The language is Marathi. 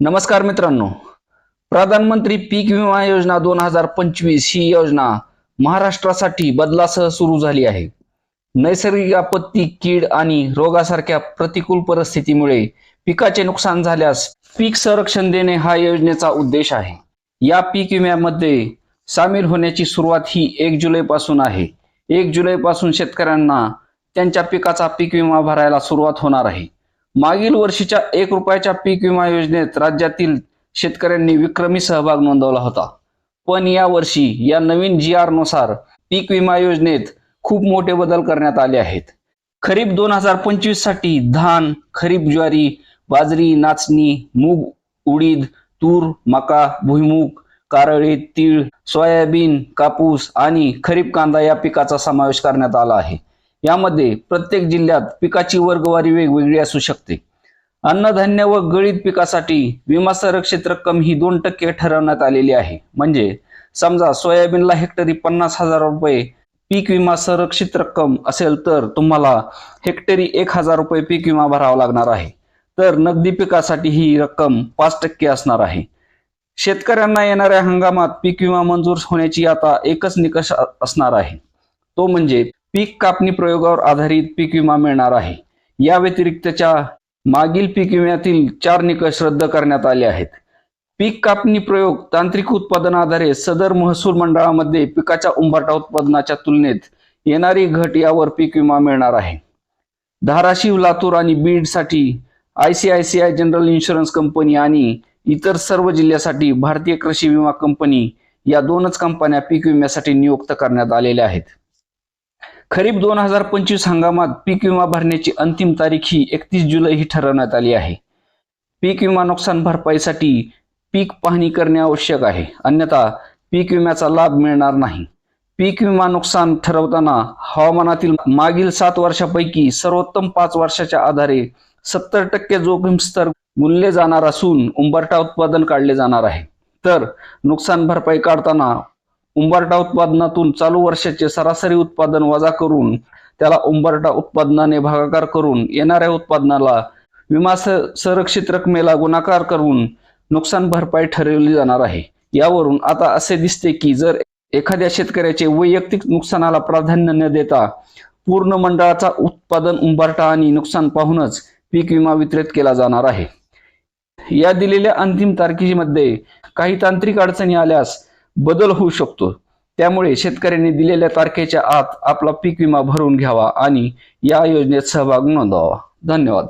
नमस्कार मित्रांनो. प्रधानमंत्री पीक विमा योजना दोन हजार पंचवीस ही योजना महाराष्ट्रासाठी बदलासह सुरू झाली आहे. नैसर्गिक आपत्ती कीड आणि रोगासारख्या प्रतिकूल परिस्थितीमुळे पिकाचे नुकसान झाल्यास पीक संरक्षण देणे हा योजनेचा उद्देश आहे. या पीक विम्यामध्ये सामील होण्याची सुरुवात ही एक जुलै पासून आहे. एक जुलै पासून शेतकऱ्यांना त्यांच्या पिकाचा पीक विमा भरायला सुरुवात होणार आहे. मागील वर्षीच्या एक रुपयाच्या पीक विमा योजनेत राज्यातील शेतकऱ्यांनी विक्रमी सहभाग नोंदवला होता. पण या वर्षी या नवीन जी आरनुसार पीक विमा योजनेत खूप मोठे बदल करण्यात आले आहेत. खरीप दोन हजार पंचवीससाठी धान खरीप ज्वारी बाजरी नाचणी मूग उडीद तूर मका भुईमूग कारळे तीळ सोयाबीन कापूस आणि खरीप कांदा या पिकाचा समावेश करण्यात आला आहे. यामध्ये प्रत्येक जिल्ह्यात पिकाची वर्गवारी वेगवेगळी असू शकते. अन्नधान्य व गळीत पिकासाठी विमा संरक्षित रक्कम ही दोन टक्के ठरवण्यात आलेली आहे. म्हणजे समजा सोयाबीनला हेक्टरी पन्नास हजार रुपये पीक विमा संरक्षित रक्कम असेल तर तुम्हाला हेक्टरी एक हजार रुपये पीक विमा भरावा लागणार आहे. तर नगदी पिकासाठी ही रक्कम पाच टक्के असणार आहे. शेतकऱ्यांना येणाऱ्या हंगामात पीक विमा मंजूर होण्याची आता एकच निकष असणार आहे. तो म्हणजे पीक कापणी प्रयोगावर आधारित पीक विमा मिळणार आहे. या व्यतिरिक्तच्या मागील पीक विम्यातील चार निकष रद्द करण्यात आले आहेत. पीक कापणी प्रयोग तांत्रिक उत्पादन आधारे सदर महसूल मंडळामध्ये पिकाच्या उंबाटा उत्पादनाच्या तुलनेत येणारी घट यावर पीक विमा मिळणार आहे. धाराशिव लातूर आणि बीडसाठी I C I C I general insurance company आणि इतर सर्व जिल्ह्यासाठी भारतीय कृषी विमा कंपनी या दोनच कंपन्या पीक विम्यासाठी नियुक्त करण्यात आलेल्या आहेत. खरीप दोन हजार पंचवीस हंगामात पीक विमा भरण्याची अंतिम तारीख ही एकतीस जुलै ही ठरवण्यात आली आहे. पीक विमा नुकसान भरपाईसाठी पीक पाहणी करणे आवश्यक आहे. अन्यथा पीक विम्याचा लाभ मिळणार नाही. पीक विमा नुकसान ठरवताना हवामानातील मागील सात वर्षापैकी सर्वोत्तम पाच वर्षाच्या आधारे सत्तर टक्के जोखीम स्तर गुणले जाणार असून उंबरठा उत्पादन काढले जाणार आहे. तर नुकसान भरपाई काढताना उंबरटा उत्पादनातून चालू वर्षाचे सरासरी उत्पादन वजा करून त्याला उंबरटा उत्पादनाने भागाकार करून येणाऱ्या उत्पादनाला विमा स- संरक्षित रकमेला गुणाकार करून नुकसान भरपाई ठरवली जाणार आहे. यावरून आता असे दिसते की जर एखाद्या शेतकऱ्याचे वैयक्तिक नुकसानाला प्राधान्य न देता पूर्ण मंडळाचा उत्पादन उंबरटा आणि नुकसान पाहूनच पीक विमा वितरित केला जाणार आहे. या दिलेल्या अंतिम तारखेमध्ये काही तांत्रिक अडचणी आल्यास बदल होऊ शकतो. त्यामुळे शेतकऱ्यांनी दिलेल्या तारखेच्या आत आपला पीक विमा भरून घ्यावा आणि या योजनेत सहभाग नोंदवावा. धन्यवाद.